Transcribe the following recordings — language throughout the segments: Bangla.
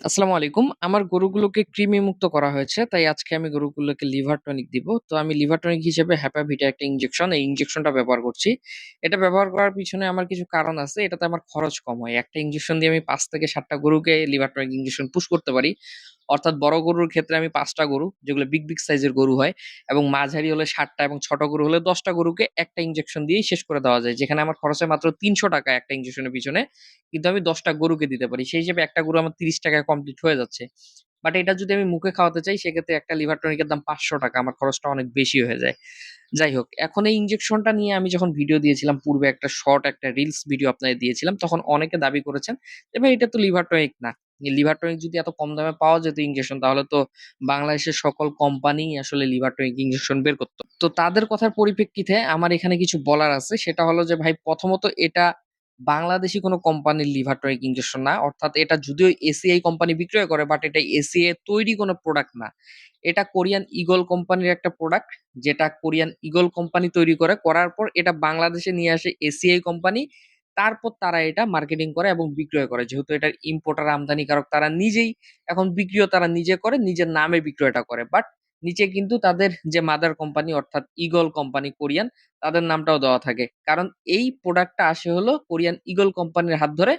আসসালামু আলাইকুম। আমার গরুগুলোকে কৃমি মুক্ত করা হয়েছে। তাই আজকে আমি গরুগুলোকে লিভার টনিক দিব। তো আমি লিভার টনিক হিসেবে হ্যাপাভিটা একটা ইনজেকশন, এই ইনজেকশনটা ব্যবহার করছি। এটা ব্যবহার করার পিছনে আমার কিছু কারণ আছে। এটাতে আমার খরচ কম হয়। একটা ইনজেকশন দিয়ে আমি পাঁচ থেকে ৭ টা গরুকে লিভার টনিক ইনজেকশন পুশ করতে পারি। অর্থাৎ বড় গরুর ক্ষেত্রে আমি পাঁচটা গরু, যেগুলো বিগ, বিগ সাইজের গরু হয় এবং মাঝারি হলে ৬০ টা এবং ছোট গরু হলে দশটা গরুকে একটা ইঞ্জেকশন দিয়েই শেষ করে দেওয়া যায়। যেখানে আমার খরচে মাত্র তিনশো টাকা একটা ইনজেকশনের পিছনে। কিন্তু আমি দশটা গরুকে দিতে পারি। সেই হিসেবে একটা গরু আমার ৳৩০ টাকায় কমপ্লিট হয়ে যাচ্ছে। বাট এটা যদি আমি মুখে খাওয়াতে চাই সেক্ষেত্রে একটা লিভার টনিকের দাম ৳৫০০ আমার খরচটা অনেক বেশি হয়ে যায়। যাই হোক, এখন এই ইনজেকশনটা নিয়ে আমি যখন ভিডিও দিয়েছিলাম পূর্বে একটা শর্ট একটা রিলস ভিডিও আপনাদের দিয়েছিলাম তখন অনেকে দাবি করেছেন যে, "ভাই এটা তো লিভার টনিক না। লিভার টনিক যদি এত কম দামে পাওয়া যেত ইনজেকশন তাহলে তো বাংলাদেশের সকল কোম্পানি আসলে লিভার টনিক ইঞ্জেকশন বের করতো তো তাদের কথার পরিপ্রেক্ষিতে আমার এখানে কিছু বলার আছে। সেটা হলো যে, ভাই, প্রথমত এটা বাংলাদেশি কোনো কোম্পানির লিভার টনিক ইঞ্জেকশন না। অর্থাৎ এটা যদিও এসিআই কোম্পানি বিক্রয় করে বাট এটা এসিআই তৈরি কোনো প্রোডাক্ট না। এটা কোরিয়ান ইগল কোম্পানির একটা প্রোডাক্ট যেটা কোরিয়ান ইগল কোম্পানি তৈরি করে। করার পর এটা বাংলাদেশে নিয়ে আসে এসিআই কোম্পানি। তারপর তারা এটা মার্কেটিং করে এবং বিক্রয় করে। যেহেতু এটার ইম্পোর্টার আমদানিকারক তারা নিজেই, এখন বিক্রিও তারা নিজে করে, নিজের নামে বিক্রয়টা করে। বাট নিচে কিন্তু তাদের যে মাদার কোম্পানি অর্থাৎ ইগল কোম্পানি কোরিয়ান, তাদের নামটাও দেওয়া থাকে। কারণ এই প্রোডাক্টটা আসে হলো কোরিয়ান ইগল কোম্পানির হাত ধরে।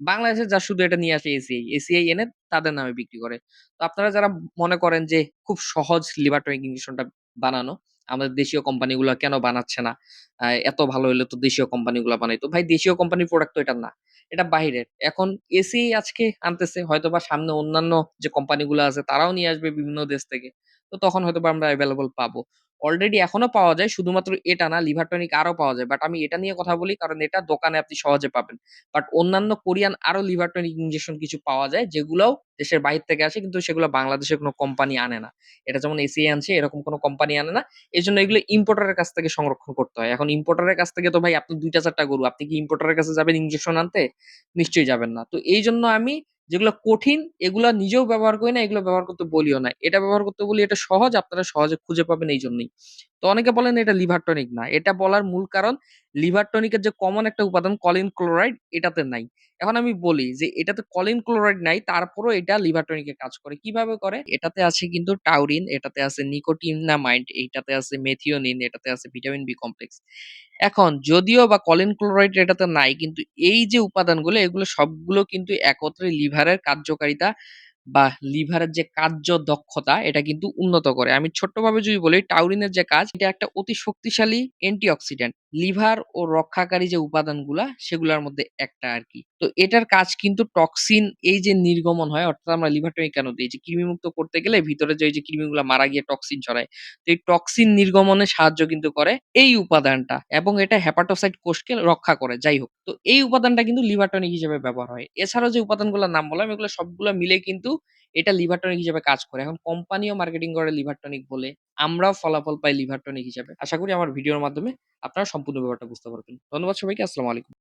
বাংলাদেশে যা শুধু এটা নিয়ে আসে এসিআই। এসিআই এনে তাদের নামে বিক্রি করে। তো আপনারা যারা মনে করেন যে খুব সহজ লিভার টনিক ইনজেকশনটা বানানো, আমাদের দেশীয় কোম্পানিগুলো কেন বানাচ্ছে না? এত ভালো হলে তো দেশীয় কোম্পানিগুলো বানাইতো। ভাই, দেশীয় কোম্পানির প্রোডাক্ট তো এটা না। এটা বাহিরের। এখন এসি আজকে আনতেছে, হয়তোবা সামনে অন্যান্য যে কোম্পানিগুলো আছে, তারাও নিয়ে আসবে বিভিন্ন দেশ থেকে। তো তখন হয়তোবা আমরা এভেইলেবল পাবো। অলরেডি এখনও পাওয়া যায়, শুধুমাত্র এটা না লিভার টনিক আরও পাওয়া যায়। বাট আমি এটা নিয়ে কথা বলি, কারণ এটা দোকানে আপনি সহজে পাবেন। বাট অন্যান্য কোরিয়ান আরও লিভার টনিক ইনজেকশন কিছু পাওয়া যায়, যেগুলাও দেশের বাহির থেকে আসে, কিন্তু সেগুলো বাংলাদেশের কোনো কোম্পানি আনে না। এটা যেমন এসিআই আনছে, এরকম কোনো কোম্পানি আনে না। এই জন্য এগুলো ইম্পোর্টারের কাছ থেকে সংরক্ষণ করতে হয়। এখন ইম্পোর্টারের কাছ থেকে তো ভাই আপনার ২ টা ৪ টা গরু। আপনি কি ইম্পোর্টারের কাছে যাবেন ইনজেকশন আনতে? নিশ্চয়ই যাবেন না। তো এই জন্য আমি যেগুলো কঠিন এগুলো নিজেও ব্যবহার করি না, এগুলো ব্যবহার করতে বলিও না। এটা ব্যবহার করতে বলি এটা সহজ, আপনারা সহজে খুঁজে পাবেন এইজন্যই। তো অনেকে বলেন এটা লিভার টনিক না। এটা বলার মূল কারণ লিভার টনিকের যে কমন একটা উপাদান কলিন ক্লোরাইড এটাতে নাই। এখন আমি বলি যে এটাতে কলিন ক্লোরাইড নাই তারপরও এটা লিভার টনিক কাজ করে। কীভাবে করে? এটাতে আছে কিন্তু টাউরিন, এটাতে আছে নিকোটিনামাইড, এটাতে আছে মেথিওনিন, এটাতে আছে ভিটামিন বি কমপ্লেক্স। এখন যদিও বা কলিন ক্লোরাইড এটাতে নাই কিন্তু এই যে উপাদানগুলো এগুলো সবগুলো কিন্তু একত্রে লিভারের কার্যকারিতা বা লিভারের যে কার্য দক্ষতা, এটা কিন্তু উন্নত করে। আমি ছোট্টভাবে যদি বলি টাউরিনের যে কাজ, এটা একটা অতি শক্তিশালী অ্যান্টিঅক্সিডেন্ট। লিভার ও রক্ষাকারী যে উপাদানগুলা, সেগুলার মধ্যে একটা আর কি তো এটার কাজ কিন্তু টক্সিন এই যে নির্গমন হয়, অর্থাৎ আমরা লিভার টনিক কেন দেই? যে কৃমিমুক্ত করতে গেলে ভিতরে যে যে কৃমিগুলা মারা গিয়ে টক্সিন ছড়ায়। তো এই টক্সিন নির্গমনে সাহায্য কিন্তু করে এই উপাদানটা এবং এটা হেপাটোসাইট কোষকে রক্ষা করে। যাই হোক। তো এই উপাদানটা কিন্তু লিভার টনিক হিসেবে ব্যবহার হয়। এছাড়াও যে উপাদানগুলোর নাম বললাম, এগুলো সবগুলো মিলে কিন্তু এটা লিভার টনিক হিসেবে কাজ করে। এখন কোম্পানিও মার্কেটিং করে লিভার টনিক বলে। আমরাও ফলাফল পাই লিভার টনিক হিসাবে আশা করি আমার ভিডিওর মাধ্যমে আপনারা সম্পূর্ণ ব্যাপারটা বুঝতে পারবেন। ধন্যবাদ সবাইকে। আসসালামু আলাইকুম।